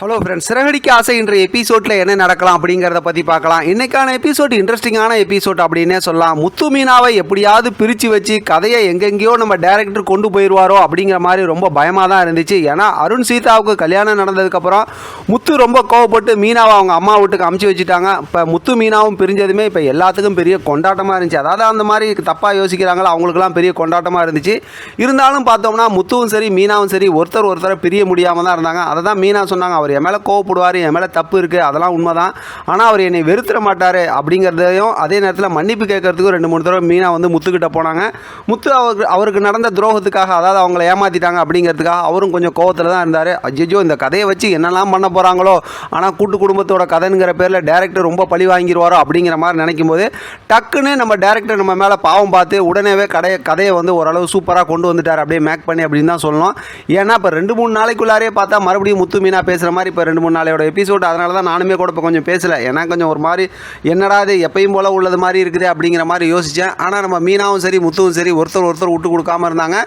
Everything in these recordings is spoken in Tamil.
ஹலோ ஃப்ரெண்ட்ஸ் சிறகடிக்க ஆசை இன்றைய எபிசோடில் என்ன நடக்கலாம் அப்படிங்கிறத பற்றி பார்க்கலாம். இன்றைக்கான எபிசோட் இன்ட்ரெஸ்டிங்கான எபிசோட் அப்படின்னே சொல்லலாம். முத்து மீனாவை எப்படியாவது பிரித்து வச்சு கதையை எங்கெங்கேயோ நம்ம டேரக்டர் கொண்டு போயிடுவாரோ அப்படிங்கிற மாதிரி ரொம்ப பயமாக தான் இருந்துச்சு. ஏன்னா அருண் சீதாவுக்கு கல்யாணம் நடந்ததுக்கப்புறம் முத்து ரொம்ப கோவப்பட்டு மீனாவை அவங்க அம்மா வீட்டுக்கு அமுச்சு வச்சுட்டாங்க. இப்போ முத்து மீனாவும் பிரிஞ்சதுமே இப்போ எல்லாத்துக்கும் பெரிய கொண்டாட்டமாக இருந்துச்சு. அதாவது அந்த மாதிரி தப்பாக யோசிக்கிறாங்களோ? அவங்களுக்குலாம் பெரிய கொண்டாட்டமாக இருந்துச்சு. இருந்தாலும் பார்த்தோம்னா முத்துவும் சரி மீனாவும் சரி ஒருத்தர் ஒருத்தரை பிரிய முடியாமல் தான் இருந்தாங்க. அதை தான் மீனா சொன்னாங்க. அவர் என் மேலே கோவப்படுவார் என் மேலே தப்பு இருக்குது அதெல்லாம் உண்மை தான் ஆனால் அவர் என்னை வெறுத்துற மாட்டார் அப்படிங்கிறதையும் அதே நேரத்தில் மன்னிப்பு கேட்கறதுக்கும் ரெண்டு மூணு தடவை மீனா வந்து முத்துக்கிட்ட போனாங்க. முத்து அவருக்கு அவருக்கு நடந்த துரோகத்துக்காக அதாவது அவங்கள ஏமாற்றிட்டாங்க அப்படிங்கிறதுக்காக அவரும் கொஞ்சம் கோவத்தில் தான் இருந்தார். அஜ்ஜோ இந்த கதையை வச்சு என்னெல்லாம் பண்ண போகிறாங்களோ ஆனால் கூட்டு குடும்பத்தோட கதைங்கிற பேரில் டேரக்டர் ரொம்ப பழி வாங்கிடுவாரோ அப்படிங்கிற மாதிரி நினைக்கும் போது டக்குன்னு நம்ம டேரக்டர் நம்ம மேலே பாவம் பார்த்து உடனேவே கடையை கதையை வந்து ஓரளவு சூப்பராக கொண்டு வந்துட்டார். அப்படியே மேக் பண்ணி அப்படின்னு தான் சொல்லணும். ஏன்னா இப்போ ரெண்டு மூணு நாளைக்குள்ளாரே பார்த்தா மறுபடியும் முத்து மீனா பேசுகிற மாதிரி இப்போ ரெண்டு மூணு நாளையோட எபிசோட் அதனால தான் நானுமே கூட இப்போ கொஞ்சம் பேசலை. ஏன்னா கொஞ்சம் ஒரு மாதிரி என்னடா இது எப்பயும் போல் உள்ளது மாதிரி இருக்குது அப்படிங்கிற மாதிரி யோசித்தேன் ஆனால் நம்ம மீனாவும் சரி முத்துவும் சரி ஒருத்தர் ஒருத்தர் விட்டு கொடுக்காம இருந்தாங்க.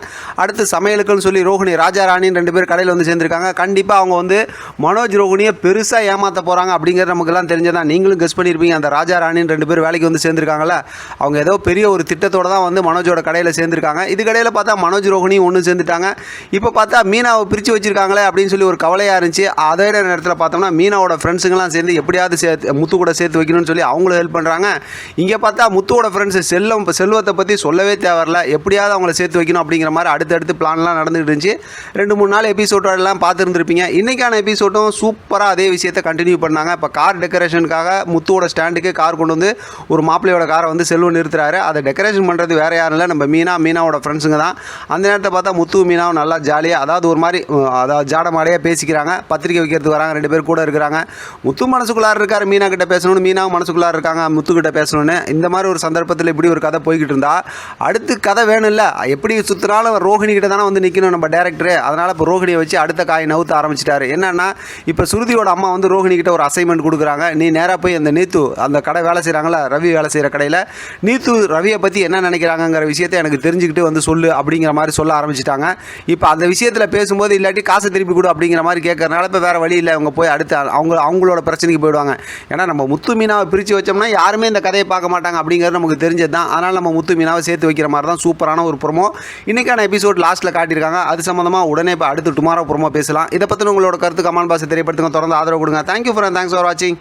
அடுத்து சமையலுக்குன்னு சொல்லி ரோஹிணி ராஜா ராணின்னு ரெண்டு பேர் கடையில் வந்து சேர்ந்துருக்காங்க. கண்டிப்பாக அவங்க வந்து மனோஜ் ரோஹிணியை பெருசாக ஏமாற்ற போகிறாங்க அப்படிங்கிறது நமக்குலாம் தெரிஞ்சதான் நீங்களும் கெஸ் பண்ணியிருப்பீங்க அந்த ராஜா ராணின்னு ரெண்டு பேர் வேலைக்கு வந்து சேர்ந்துருக்காங்கல்ல. அவங்க ஏதோ பெரிய ஒரு திட்டத்தோட தான் வந்து மனோஜோட கடையில் சேர்ந்துருக்காங்க. இது கடையில் பார்த்தா மனோஜ் ரோஹிணி ஒன்று சேர்ந்துட்டாங்க. இப்போ பார்த்தா மீனாவை பிரித்து வச்சுருக்காங்களே அப்படின்னு சொல்லி ஒரு கவலையாக இருந்துச்சு. அது அதே நேரத்தில் பார்த்தோம்னா மீனாவோட ஃப்ரெண்ட்ஸுங்கெல்லாம் சேர்ந்து எப்படியாவது சேர்த்து முத்து கூட சேர்த்து வைக்கணும்னு சொல்லி அவங்களும் ஹெல்ப் பண்ணுறாங்க இங்கே பார்த்தா முத்துவோட ஃப்ரெண்ட்ஸ் செல்லம் இப்போ செல்வத்தை பற்றி சொல்லவே தேவையில்ல. எப்படியாவது அவங்கள சேர்த்து வைக்கணும் அப்படிங்கிற மாதிரி அடுத்தடுத்து பிளான்லாம் நடந்துகிட்டு இருந்துச்சு. ரெண்டு மூணு நாள் எபிசோடெல்லாம் பார்த்துருந்துருப்பீங்க. இன்றைக்கான எபிசோட்டும் சூப்பராக அதே விஷயத்தை கண்டினியூ பண்ணாங்க. இப்போ கார் டெக்கரேஷனுக்காக முத்துவோட ஸ்டாண்டுக்கு கார் கொண்டு வந்து ஒரு மாப்பிள்ளையோட காரை வந்து செல்வம் நிறுத்துறாரு. அதை டெக்கரேஷன் பண்ணுறது வேறு யாரும் இல்லை. நம்ம மீனா மீனாவோட ஃப்ரெண்ட்ஸுங்க தான். அந்த நேரத்தை பார்த்தா முத்து மீனாவும் நல்லா ஜாலியாக அதாவது ஒரு மாதிரி அதாவது ஜாட மாடையாக பேசிக்கிறாங்க. பத்திரிக்கை வைக்கிறதுக்கு வராங்க ரெண்டு பேர் கூட இருக்கிறாங்க. முத்து மனசுக்குள்ளார இருக்கார் மீனா கிட்ட பேசணும்னு மீனாவும் மனசுக்குள்ளார இருக்காங்க முத்து கிட்ட பேசணும்னு. இந்த மாதிரி ஒரு சந்தர்ப்பத்தில் இப்படி ஒரு கதை போய்கிட்டு இருந்தா அடுத்து கதை வேணும்ல. எப்படி சுற்றினாலும் ரோஹிணி கிட்ட தானே வந்து நிற்கணும் நம்ம டேரக்டர் அதனால் இப்போ ரோஹிணியை வச்சு அடுத்த காய் நவுத்த ஆரம்பிச்சிட்டாரு. என்னன்னா இப்போ சுருதியோட அம்மா வந்து ரோஹிணி கிட்ட ஒரு அசைன்மெண்ட் கொடுக்குறாங்க. நீ நேராக போய் அந்த நீத்து அந்த கடை வேலை செய்கிறாங்களா ரவி வேலை செய்கிற கடையில் நீத்து ரவியை பற்றி என்ன நினைக்கிறாங்கங்கிற விஷயத்தை எனக்கு தெரிஞ்சுக்கிட்டு வந்து சொல்லு அப்படிங்கிற மாதிரி சொல்ல ஆரம்பிச்சிட்டாங்க. இப்போ அந்த விஷயத்தில் பேசும்போது இல்லாட்டி காசை திருப்பி கொடு அப்படிங்கிற மாதிரி கேட்கறனால இப்போ வேறு வழி இல்லை அவங்க போய் அடுத்து அவங்க அவங்களோட பிரச்சனைக்கு போயிடுவாங்க. ஏன்னா நம்ம முத்து மீனாவை பிரித்து வச்சோம்னா யாருமே இந்த கதையை பார்க்க மாட்டாங்க அப்படிங்கிறது நமக்கு தெரிஞ்சது தான். அதனால் நம்ம முத்து மீனாவை சேர்த்து வைக்கிற மாதிரி தான் சூப்பரான ஒரு ப்ரொமோ இன்றைக்கான எபிசோட் லாஸ்ட்டில் காட்டியிருக்காங்க. அது சம்மந்தமாக உடனே இப்போ அடுத்து டுமாரோ ப்ரொமோ பேசலாம். இதை பற்றின உங்களோட கருத்து கமெண்ட் பாக்ஸ் தெரியப்படுத்துங்க. தொடர்ந்து ஆதரவு கொடுங்க. தேங்க்யூ ஃபார் தேங்க்ஸ் ஃபார் வாட்சிங்